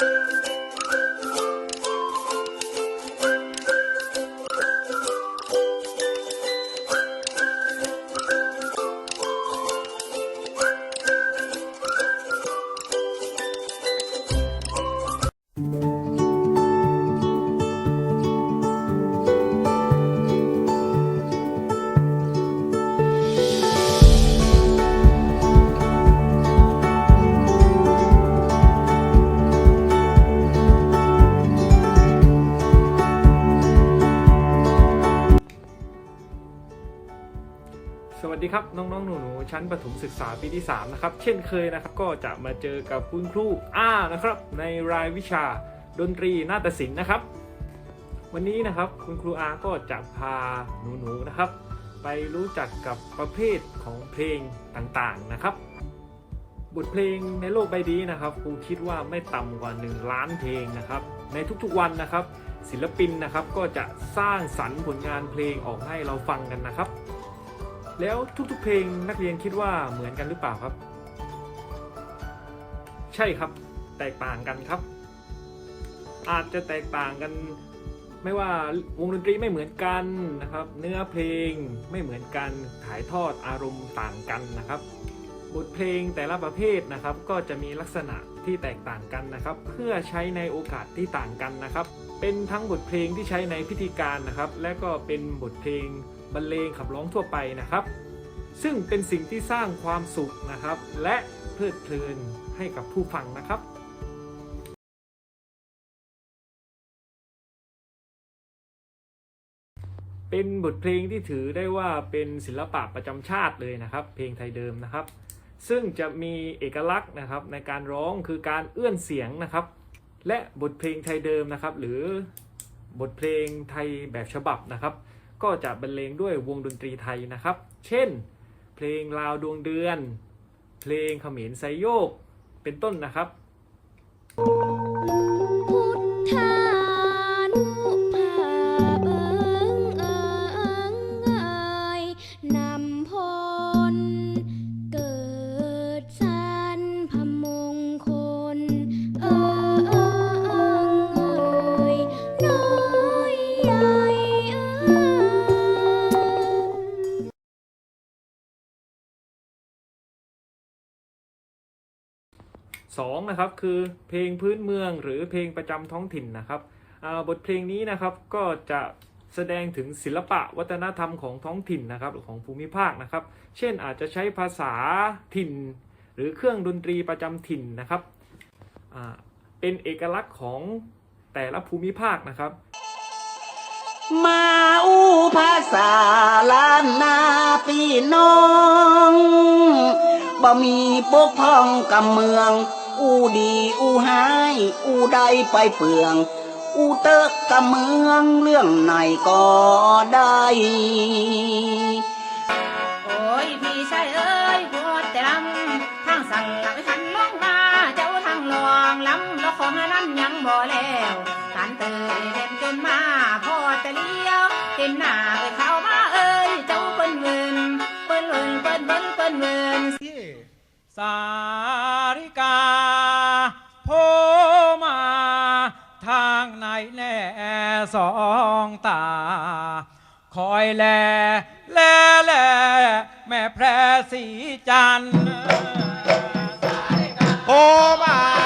ส ชั้นประถมศึกษาปีที่ 3 นะครับ เช่นเคยนะครับ ก็จะมาเจอกับคุณครูอ้านะครับ ในรายวิชาดนตรีนาฏศิลป์นะครับ วันนี้นะครับคุณครูอาก็จะพาหนูๆนะครับ ไปรู้จักกับประเภทของเพลงต่างๆนะครับ บทเพลงในโลกใบนี้นะครับครูคิดว่าไม่ต่ำกว่า 1 ล้านเพลงนะครับ ในทุกๆวันนะครับ ศิลปินนะครับก็จะสร้างสรรค์ผลงานเพลงออกให้เราฟังกันนะครับ แล้วทุกๆ เพลงนักเรียนคิดว่าเหมือนกันหรือเปล่าครับ ใช่ครับ แตกต่างกันครับ อาจจะแตกต่างกัน ไม่ว่าวงดนตรีไม่เหมือนกันนะครับ เนื้อเพลงไม่เหมือนกันถ่ายทอดอารมณ์ต่างกันนะครับบทเพลงแต่ละประเภทนะครับ ก็จะมีลักษณะที่แตกต่างกันนะครับ เพื่อใช้ในโอกาสที่ต่างกันนะครับ เป็นทั้งบทเพลงที่ใช้ในพิธีการนะครับ และก็เป็นบทเพลง บรรเลงขับร้องทั่วไปนะครับ ซึ่งเป็นสิ่งที่สร้างความสุขนะครับ และเพลิดเพลินให้กับผู้ฟังนะครับเป็นบทเพลงที่ถือได้ว่าเป็นศิลปะประจำชาติเลยนะครับ เพลงไทยเดิมนะครับ ซึ่งจะมีเอกลักษณ์นะครับในการร้องคือการเอื้อนเสียงนะครับ และบทเพลงไทยเดิมนะครับ หรือบทเพลงไทยแบบฉบับนะครับ ก็จะบรรเลงด้วยวงดนตรีไทยนะครับ เช่น เพลงลาวดวงเดือน เพลงเขมรไซโยก เป็นต้นนะครับ 2นะครับคือเพลงพื้นเมืองหรือเพลงประจำท้องถิ่นนะครับบทเพลงนี้นะครับก็จะแสดงถึงศิลปะวัฒนธรรมของท้องถิ่นนะครับหรือของภูมิภาคนะครับ เช่นอาจจะใช้ภาษาถิ่น หรือเครื่องดนตรีประจำถิ่นนะครับเป็นเอกลักษณ์ของแต่ละภูมิภาคนะครับ มาอู้ภาษาล้านนาปี่น้องบ่มีปกพ้องกับเมือง อู้ดีอู้หายอู้ใดไปเปลือง อู้เตอะกับเมืองเรื่องไหนก็ได้ โอ้ยพี่ชายเอ้ยพูดแต่ลำทางสั่งไปทันน้องมาเจ้าทางลองลำแล้วของอันนั้นยังบ่แล้วการเตยเด็นจนมาพ่อแต่เลี้ยวเห็นหน้าเอ้ยเข้ามาเอ้ยเจ้าเปิ้นเวินเปิ้นเวินเปิ้นเปิ้นเปิ้นเวินสา แน่สองตา คอยแล แล แล แม่แพรสีจันทร์โพมา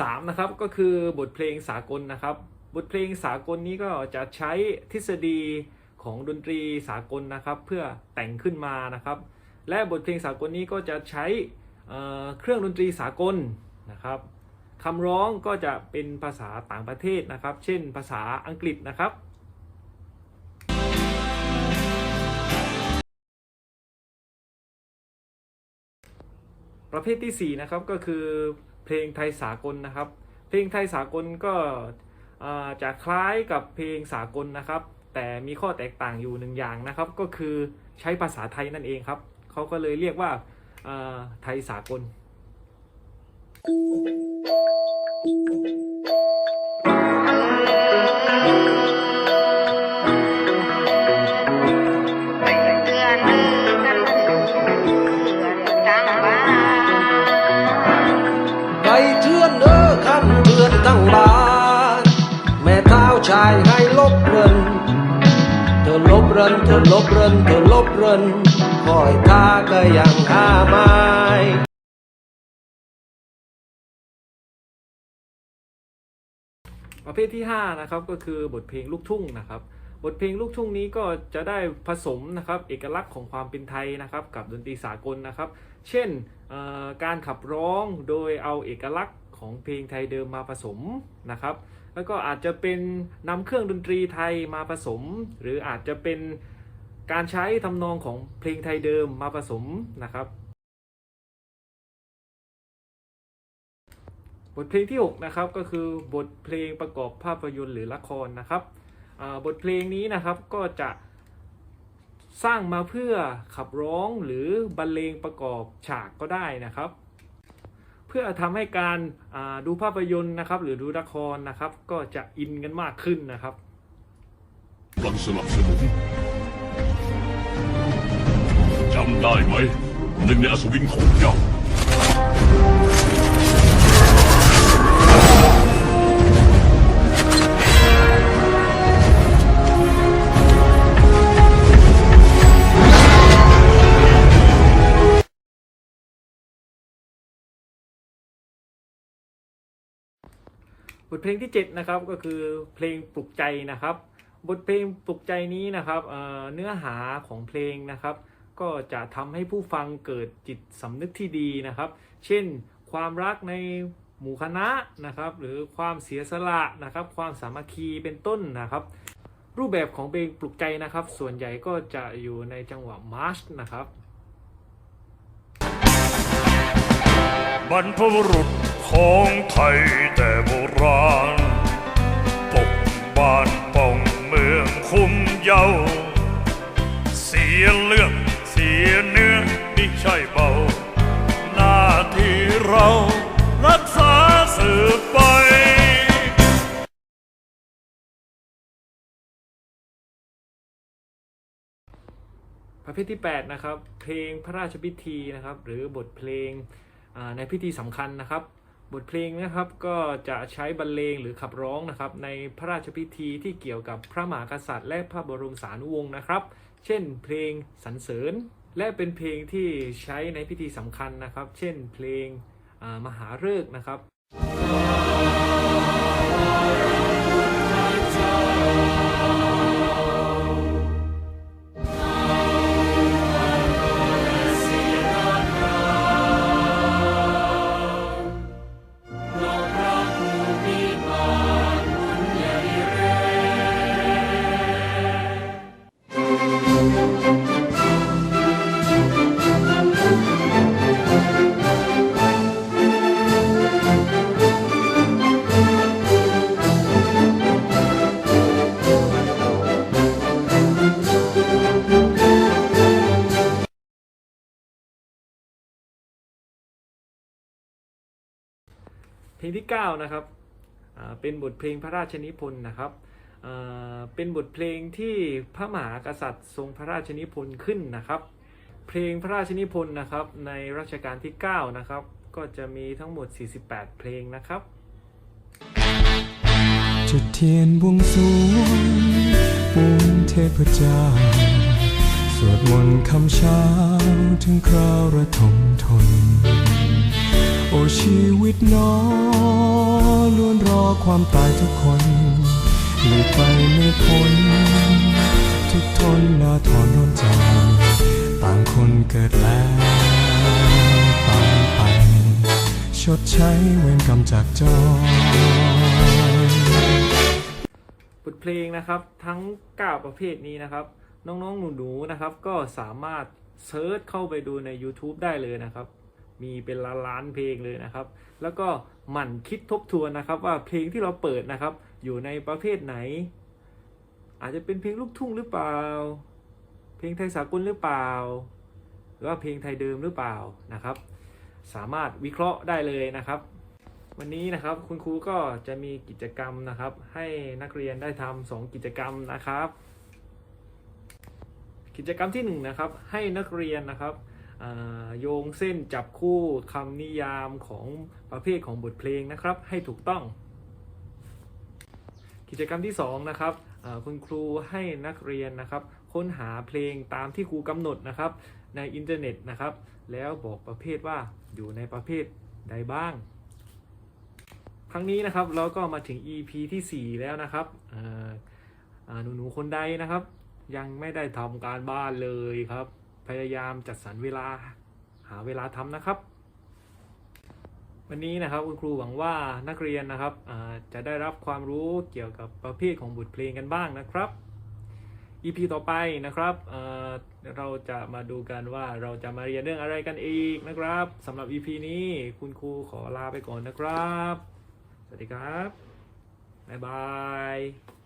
3นะครับก็คือบทเพลงสากลนะครับ บทเพลงสากลนี้ก็จะใช้ทฤษฎีของดนตรีสากลนะครับ เพื่อแต่งขึ้นมานะครับ และบทเพลงสากลนี้ก็จะใช้เเครื่องดนตรีสากลนะครับคำร้องก็จะเป็นภาษาต่างประเทศนะครับ เช่นภาษาอังกฤษนะครับประเภทที่4นะครับก็คือ เพลงไทยสากลนะครับ เพลงไทยสากลก็จะคล้ายกับเพลงสากลนะครับ แต่มีข้อแตกต่างอยู่หนึ่งอย่างนะครับ ก็คือใช้ภาษาไทยนั่นเองครับเขาก็เลยเรียกว่าไทยสากลายให้ลบเรินเธอลบเรินเธอลบเรินเธอลบเรินคอยท่าก็ยังหาไม้ประเภทที่ 5 นะครับก็คือบทเพลงลูกทุ่งนะครับ บทเพลงลูกทุ่งนี้ก็จะได้ผสมนะครับเอกลักษณ์ของความเป็นไทยนะครับกับดนตรีสากลนะครับ เช่นการขับร้องโดยเอาเอกลักษณ์ของเพลงไทยเดิมมาผสมนะครับ แล้วก็อาจจะเป็นนำเครื่องดนตรีไทยมาผสม หรืออาจจะเป็นการใช้ทำนองของเพลงไทยเดิมมาผสมนะครับ บทเพลงที่ 6 นะครับก็คือบทเพลงประกอบภาพยนตร์หรือละครนะครับบทเพลงนี้นะครับก็จะสร้างมาเพื่อขับร้องหรือบรรเลงประกอบฉากก็ได้นะครับ พื่อทำให้การดูภาพยนตร์นะครับ หรือดูละครนะครับ ก็จะอินกันมากขึ้นนะครับกำลังสลับสนุนจำได้ไหมหนึ่งในอสวินของเจ้า ทเพลงที่ 7 นะครับก็คือเพลงปลุกใจนะครับ บทเพลงปลุกใจนี้นะครับเเนื้อหาของเพลงนะครับ ก็จะทำให้ผู้ฟังเกิดจิตสำนึกที่ดีนะครับ เช่น ความรักในหมู่คณะนะครับ หรือความเสียสละนะครับ ความสามัคคีเป็นต้นนะครับ รูปแบบของเพลงปลุกใจนะครับ ส่วนใหญ่ก็จะอยู่ในจังหวะมาร์ชนะครับ บรรพบุรุษของไทยแต่โบราณ ปกบ้านป้องเมืองคุ้มเยา เสียเลือดเสียเนื้อไม่ใช่เบา หน้าที่เรารักษาสืบไปประเภทที่ 8 นะครับ เพลงพระราชพิธีนะครับ หรือบทเพลง ในพิธีสำคัญนะครับ บทเพลงนะครับก็จะใช้บรรเลงหรือขับร้องนะครับ ในพระราชพิธีที่เกี่ยวกับพระมหากษัตริย์ และพระบรมสานุวงศ์นะครับ เช่น เพลงสรรเสริญ และเป็นเพลงที่ใช้ในพิธีสำคัญนะครับ เช่น เพลงมหาฤกษ์นะครับ ลงที่ 9 นะครับเป็นบทเพลงพระราชนิพนธ์นะครับเป็นบทเพลงที่พระมหากษัตริย์ทรงพระราชนิพนธ์ขึ้นนะครับ เพลงพระราชนิพนธ์นะครับในรัชกาลที่ 9 นะครับ ก็จะมีทั้งหมด 48 เพลงนะครับ จุดเทียนบวงสรวงปูนเทพเจ้า สวดมนต์คำเช้าถึงคราวระทมทน โอ้ชีวิตน้องความตายทุกคนหลีกไปไม่พ้น ทุกทนหน้าถอนร้อนใจต่างคนเกิดแล้วตายไป ชดใช้เวรกรรมจากจอบทเพลงนะครับทั้ง 9 ประเภทนี้นะครับ น้องๆ หนูๆ นะครับ ก็สามารถเซิร์ชเข้าไปดูใน YouTube ได้เลยนะครับ มีเป็นล้านๆเพลงเลยนะครับ แล้วก็หมั่นคิดทบทวนนะครับ ว่าเพลงที่เราเปิดนะครับ อยู่ในประเภทไหน อาจจะเป็นเพลงลูกทุ่งหรือเปล่า เพลงไทยสากลหรือเปล่า หรือว่าเพลงไทยเดิมหรือเปล่านะครับ สามารถวิเคราะห์ได้เลยนะครับ วันนี้นะครับคุณครูก็จะมีกิจกรรมนะครับ ให้นักเรียนได้ทำสองกิจกรรมนะครับ กิจกรรมที่หนึ่งนะครับให้นักเรียนนะครับ โยงเส้นจับคู่คำนิยามของประเภทของบทเพลงนะครับ ให้ถูกต้อง กิจกรรมที่สองนะครับคุณครูให้นักเรียนนะครับค้นหาเพลงตามที่ครูกำหนดนะครับในอินเทอร์เน็ตนะครับ แล้วบอกประเภทว่าอยู่ในประเภทใดบ้าง ครั้งนี้นะครับเราก็มาถึง EP ที่ 4 แล้วนะครับหนูๆคนใดนะครับ ยังไม่ได้ทำการบ้านเลยครับ พยายามจัดสรรเวลาหาเวลาทำนะครับ วันนี้นะครับคุณครูหวังว่านักเรียนนะครับจะได้รับความรู้เกี่ยวกับประเภทของบทเพลงกันบ้างนะครับ EP ต่อไปนะครับเเราจะมาดูกันว่าเราจะมาเรียนเรื่องอะไรกันอีกนะครับสำหรับ EP นี้คุณครูขอลาไปก่อนนะครับ สวัสดีครับ บ๊ายบาย